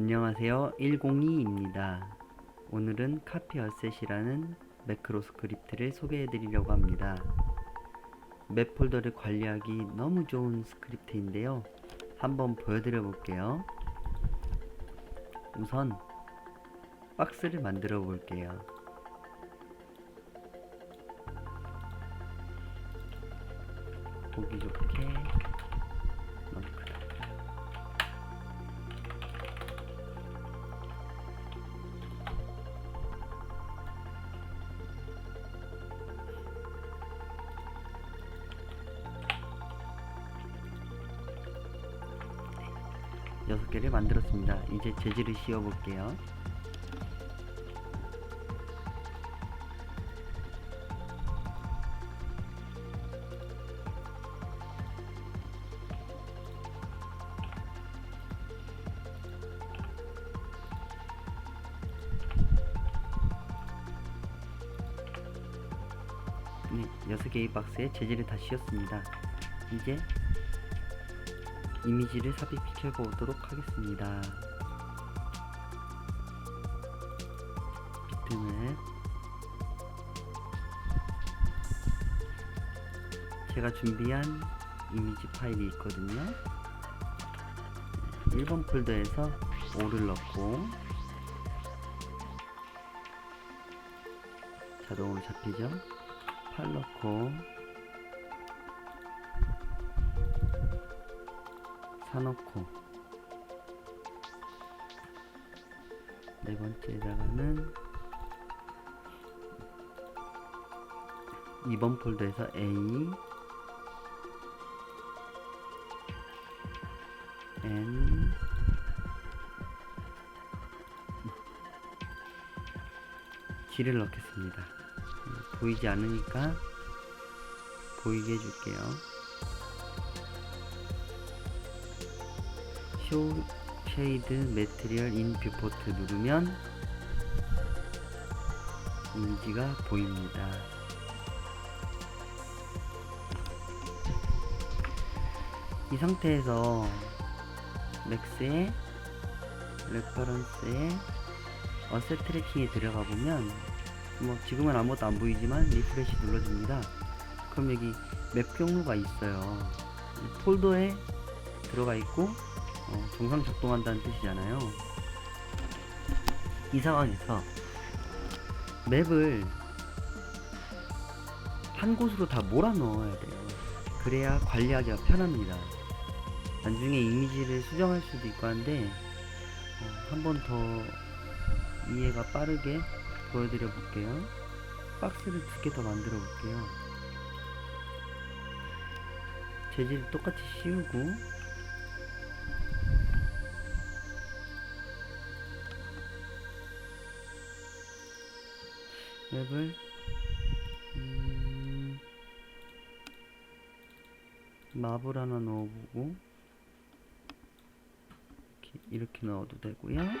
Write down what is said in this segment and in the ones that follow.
안녕하세요. 102입니다. 오늘은 카피 어셋이라는 매크로 스크립트를 소개해 드리려고 합니다. 맵 폴더를 관리하기 너무 좋은 스크립트인데요. 한번 보여드려 볼게요. 우선 박스를 만들어 볼게요. 보기 좋게 여섯 개를 만들었습니다. 이제 재질을 씌워 볼게요. 네, 여섯 개의 박스에 재질을 다 씌웠습니다. 이제 이미지를 삽입시켜 보도록 하겠습니다. 비트맵 제가 준비한 이미지 파일이 있거든요. 1번 폴더에서 5를 넣고 자동으로 잡히죠. 8 넣고 사놓고 네 번째에다가는 2번 폴더에서 A N G를 넣겠습니다. 보이지 않으니까 보이게 해줄게요. 쇼 쉐이드 매트리얼 인 뷰포트 누르면 이미지가 보입니다. 이 상태에서 맥스의 레퍼런스에 어셋 트래킹에 들어가 보면 뭐 지금은 아무것도 안 보이지만 리프레시 눌러줍니다. 그럼 여기 맵 경로가 있어요. 이 폴더에 들어가 있고 어, 정상 작동한다는 뜻이잖아요. 이 상황에서 맵을 한 곳으로 다 몰아 넣어야 돼요. 그래야 관리하기가 편합니다. 나중에 이미지를 수정할 수도 있고 한데 어, 한번 더 이해가 빠르게 보여드려 볼게요. 박스를 두 개 더 만들어 볼게요. 재질 똑같이 씌우고 맵을 음, 마블 하나 넣어보고 이렇게, 이렇게 넣어도 되고요. 음,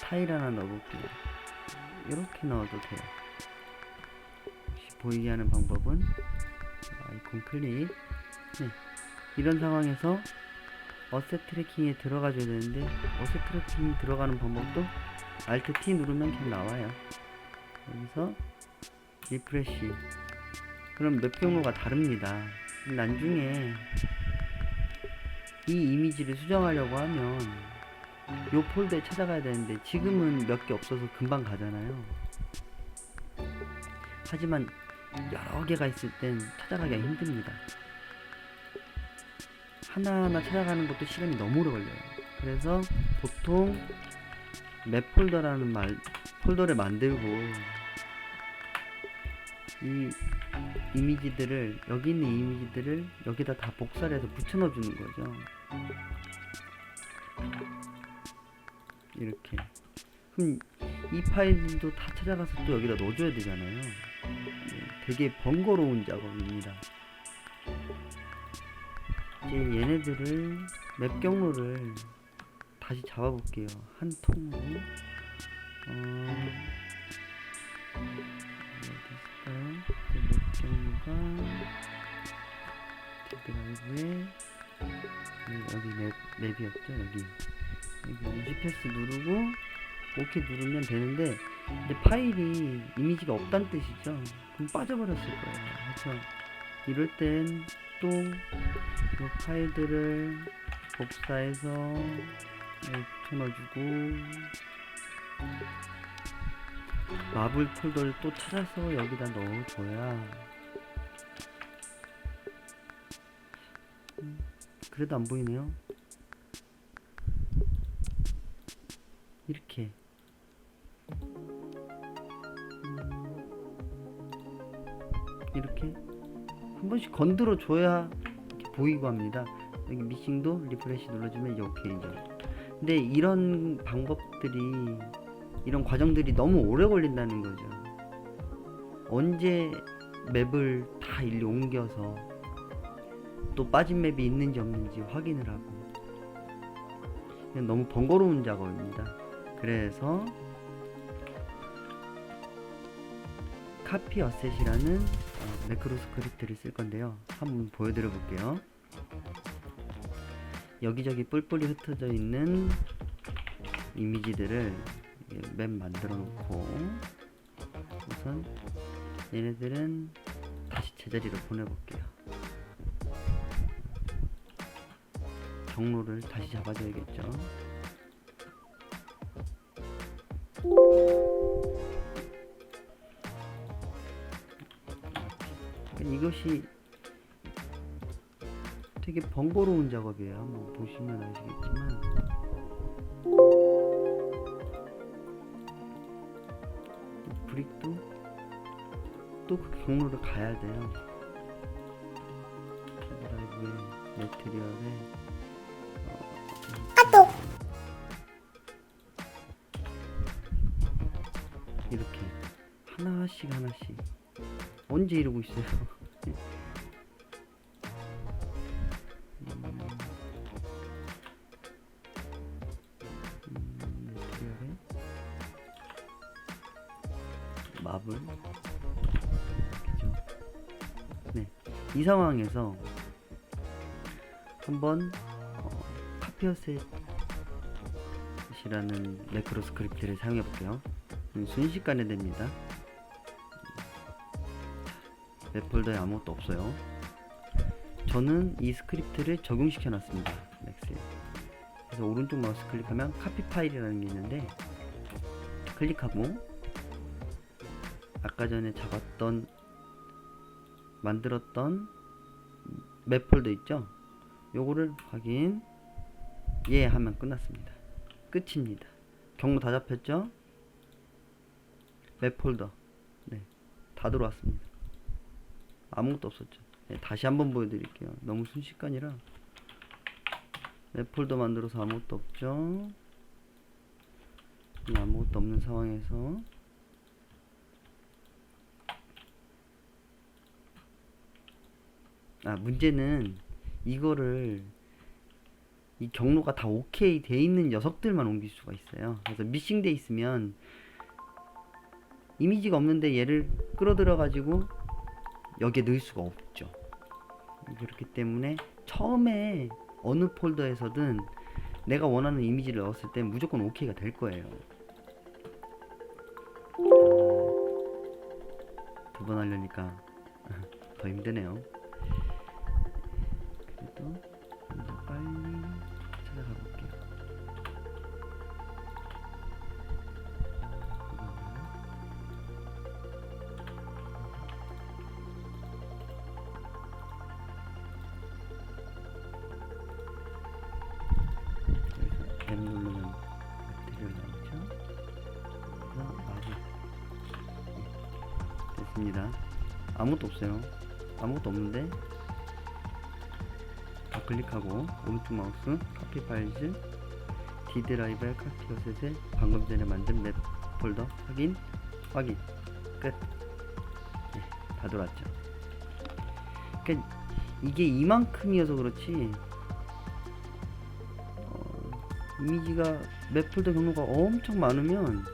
타일 하나 넣어볼게요. 이렇게 넣어도 돼요. 보이게 하는 방법은 아이콘 클릭. 네. 이런 상황에서 어셋 트래킹에 들어가 줘야 되는데 어셋 트래킹 들어가는 방법도 Alt T 누르면 그냥 나와요. 여기서 리프레시. 그럼 몇 경로가 다릅니다. 나중에 이 이미지를 수정하려고 하면 요 폴더에 찾아가야 되는데 지금은 몇 개 없어서 금방 가잖아요. 하지만 여러 개가 있을 땐 찾아가기가 힘듭니다. 하나하나 찾아가는 것도 시간이 너무 오래 걸려요. 그래서 보통 맵 폴더라는 말 폴더를 만들고 이 이미지들을 여기 있는 이미지들을 여기다 다 복사를 해서 붙여 넣어 주는 거죠. 이렇게. 그럼 이 파일도 다 찾아가서 또 여기다 넣어줘야 되잖아요. 네, 되게 번거로운 작업입니다. 이제 얘네들을 맵 경로를 다시 잡아볼게요. 한 통으로 어? 맵 종류가 드라이브에 여기 맵, 맵이었죠 여기 여기 EGPS 누르고 OK 누르면 되는데 근데 파일이 이미지가 없다는 뜻이죠. 그럼 빠져버렸을 거예요. 그래서 이럴 땐 또 이 파일들을 복사해서 이렇게 넣어주고 마블 폴더를 또 찾아서 여기다 넣어줘야 음, 그래도 안 보이네요. 이렇게. 음, 이렇게 한 번씩 건드려 줘야 이렇게 보이고 합니다. 여기 미싱도 리프레시 눌러주면 이제 오케이죠 근데 이런 방법들이 이런 과정들이 너무 오래 걸린다는 거죠. 언제 맵을 다 일리 옮겨서 또 빠진 맵이 있는지 없는지 확인을 하고. 그냥 너무 번거로운 작업입니다. 그래서 카피 어셋이라는 어, 매크로 스크립트를 쓸 건데요. 한번 보여드려 볼게요. 여기저기 뿔뿔이 흩어져 있는 이미지들을 맵 만들어 놓고 우선 얘네들은 다시 제자리로 보내볼게요. 경로를 다시 잡아줘야겠죠 이것이 되게 번거로운 작업이에요. 한번 보시면 아시겠지만 이 브릭도 또 그 경로를 가야 돼요. 드라이브에 매트리얼에 어, 이렇게 하나씩 하나씩 언제 이러고 있어요? 마블? 네, 이 상황에서 한번 어, 카피어셋이라는 매크로 스크립트를 사용해 볼게요. 음, 순식간에 됩니다. 웹 폴더에 아무것도 없어요. 저는 이 스크립트를 적용시켜 놨습니다. 맥스에. 그래서 오른쪽 마우스 클릭하면 카피 파일이라는 게 있는데 클릭하고 아까 전에 잡았던 만들었던 맵 폴더 있죠? 요거를 확인 예 하면 끝났습니다. 끝입니다. 경로 다 잡혔죠? 맵 폴더 네, 다 들어왔습니다. 아무것도 없었죠. 네, 다시 한번 보여드릴게요. 너무 순식간이라 맵 폴더 만들어서 아무것도 없죠. 이 아무것도 없는 상황에서 아 문제는 이거를 이 경로가 다 오케이 돼 있는 녀석들만 옮길 수가 있어요. 그래서 미싱 돼 있으면 이미지가 없는데 얘를 끌어들여 가지고 여기에 넣을 수가 없죠. 그렇기 때문에 처음에 어느 폴더에서든 내가 원하는 이미지를 넣었을 때 무조건 오케이가 될 거예요. 두 번 하려니까 더 힘드네요. 그래도 M 누르면 배터리가 나오죠. 그래서 네, 됐습니다. 아무것도 없어요. 아무것도 없는데 다 클릭하고 오른쪽 마우스 카피 파일즈 D 드라이브에 카피 어셋에 방금 전에 만든 맵 폴더 확인 확인 끝. 네, 다 돌았죠. 그러니까 이게 이만큼이어서 그렇지 어, 이미지가 맵 폴더 경로가 엄청 많으면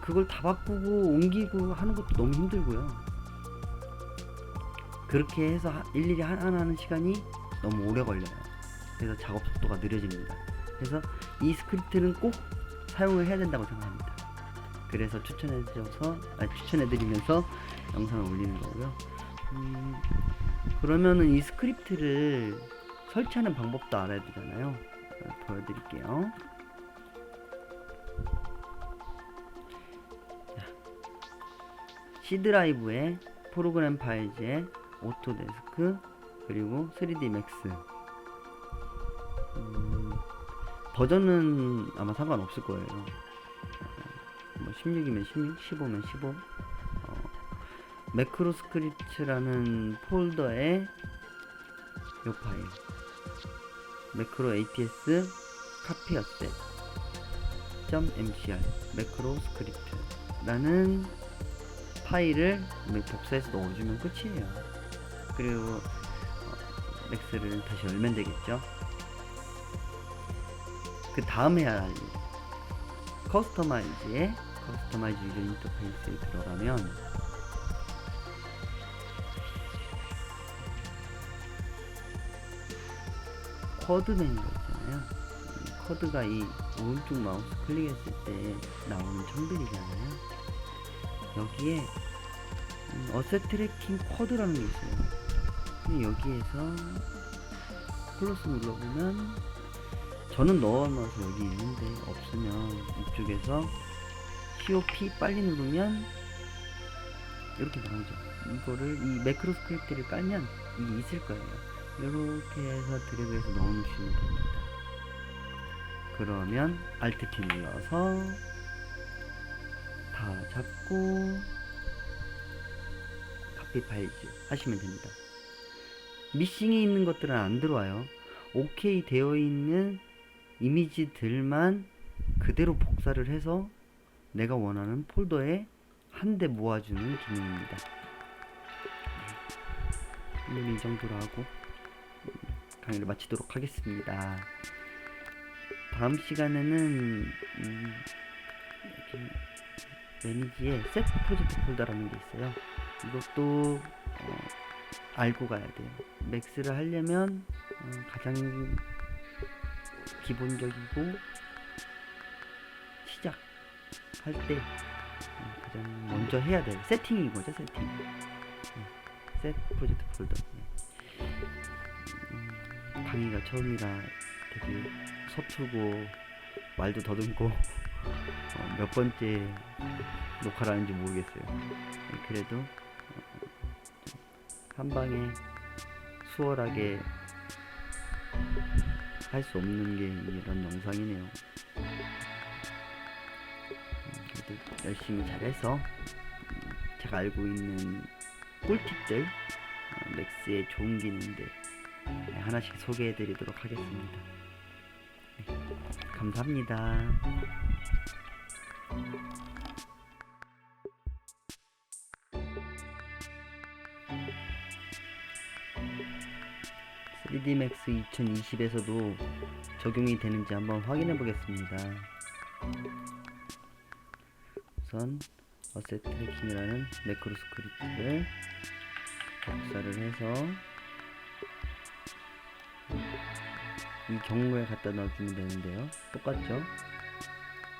그걸 다 바꾸고 옮기고 하는 것도 너무 힘들고요. 그렇게 해서 하- 일일이 하나 하는 시간이 너무 오래 걸려요. 그래서 작업 속도가 느려집니다. 그래서 이 스크립트는 꼭 사용을 해야 된다고 생각합니다. 그래서 추천해줘서 아, 추천해드리면서 영상을 올리는 거고요. 음, 그러면은 이 스크립트를 설치하는 방법도 알아야 되잖아요. 어, 보여드릴게요. 자, C 드라이브에 프로그램 파일즈에 오토데스크 그리고 3D 맥스 음, 버전은 아마 상관없을 거예요. 뭐 16이면 16, 15면 15. 어, 매크로 스크립트라는 폴더에 요 파일 매크로 APS 카피어셋 .mcr 매크로 스크립트라는 파일을 복사해서 넣어주면 끝이에요. 그리고 어, 맥스를 다시 열면 되겠죠. 그 다음 해야 할 일. 커스터마이즈에 커스터마이즈 유저 인터페이스에 들어가면 쿼드 메뉴가 있잖아요. 이 쿼드가 이 오른쪽 마우스 클릭했을 때 나오는 청들이잖아요. 여기에 음, 어셋 트래킹 쿼드라는 게 있어요. 여기에서 플러스 눌러보면 저는 넣어놔서 여기 있는데 없으면 이쪽에서 COP 빨리 누르면 이렇게 나오죠. 이거를 이 매크로 스크립트를 깔면 이게 있을 거예요. 이렇게 해서 드래그해서 넣어놓으시면 됩니다. 그러면 Alt 키 눌러서 다 잡고 카피 파일즈 하시면 됩니다. 미싱이 있는 것들은 안 들어와요. OK 되어 있는 이미지들만 그대로 복사를 해서 내가 원하는 폴더에 한 대 모아주는 기능입니다. 오늘 이 정도로 하고 강의를 마치도록 하겠습니다. 다음 시간에는 음, 매니지에 셋 프로젝트 폴더라는 게 있어요. 이것도 어, 알고 가야 돼요. 맥스를 하려면 어, 가장 기본적이고 시작할 때 어, 가장 먼저 해야 돼요. 세팅인 거죠, 세팅. 네, 셋 프로젝트 폴더. 네. 음, 강의가 처음이라 되게 서투고 말도 더듬고 어, 몇 번째 녹화를 하는지 모르겠어요. 네, 그래도 어, 좀한 방에 수월하게 할 수 없는 게 이런 영상이네요. 음, 그래도 열심히 잘해서 음, 제가 알고 있는 꿀팁들 어, 맥스의 좋은 기능들 네, 하나씩 소개해드리도록 하겠습니다. 네, 감사합니다. d Max 2020에서도 적용이 되는지 한번 확인해 보겠습니다. 우선 어셋 트래킹이라는 매크로 스크립트를 복사를 해서 이 경로에 갖다 넣어주면 되는데요. 똑같죠?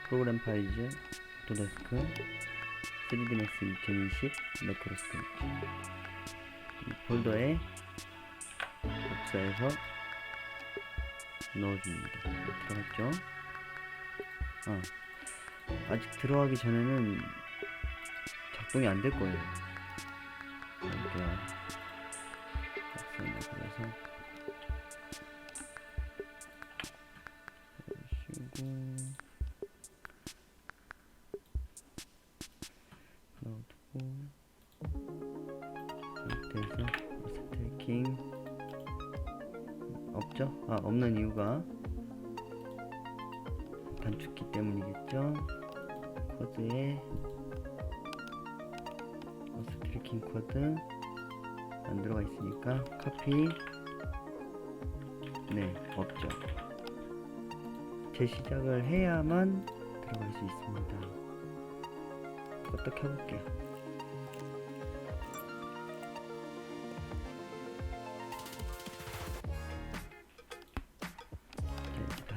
프로그램 파일즈, 오토데스크, 3D Max 2020 매크로 스크립트 이 폴더에 복사해서 넣어줍니다. 들어갔죠? 아, 아직 들어가기 전에는 작동이 안 될 거예요. 여기가 복사입니다. 그래서 없죠? 아 없는 이유가 단축키 때문이겠죠? 코드에 스트리킹 코드 안 들어가 있으니까 카피 네 없죠 재시작을 해야만 들어갈 수 있습니다 껐다 켜볼게요.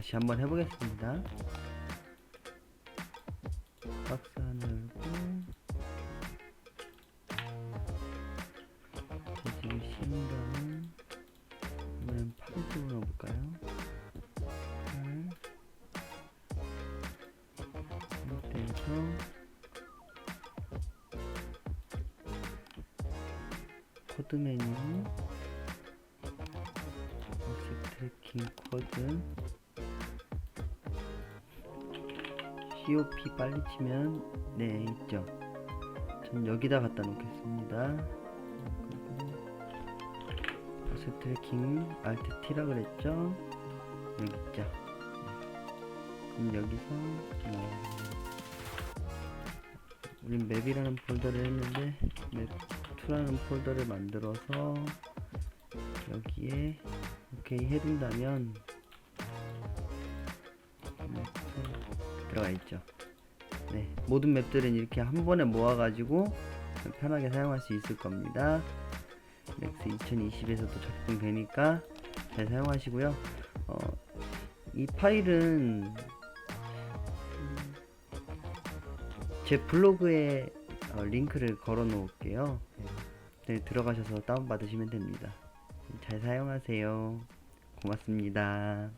다시 한번 해보겠습니다. COP 빨리 치면 네 있죠. 전 여기다 갖다 놓겠습니다. 버스 트래킹 Alt T라 그랬죠? 여기 있죠? 네. 그럼 여기서 뭐 우린 맵이라는 폴더를 했는데 맵2라는 폴더를 만들어서 여기에 오케이 해둔다면 들어가 있죠 네 모든 맵들은 이렇게 한 번에 모아가지고 편하게 사용할 수 있을 겁니다 렉스 2020에서도 적용되니까 잘 사용하시고요 어, 이 파일은 음, 제 블로그에 어, 링크를 걸어 놓을게요. 네, 들어가셔서 다운받으시면 됩니다. 잘 사용하세요. 고맙습니다.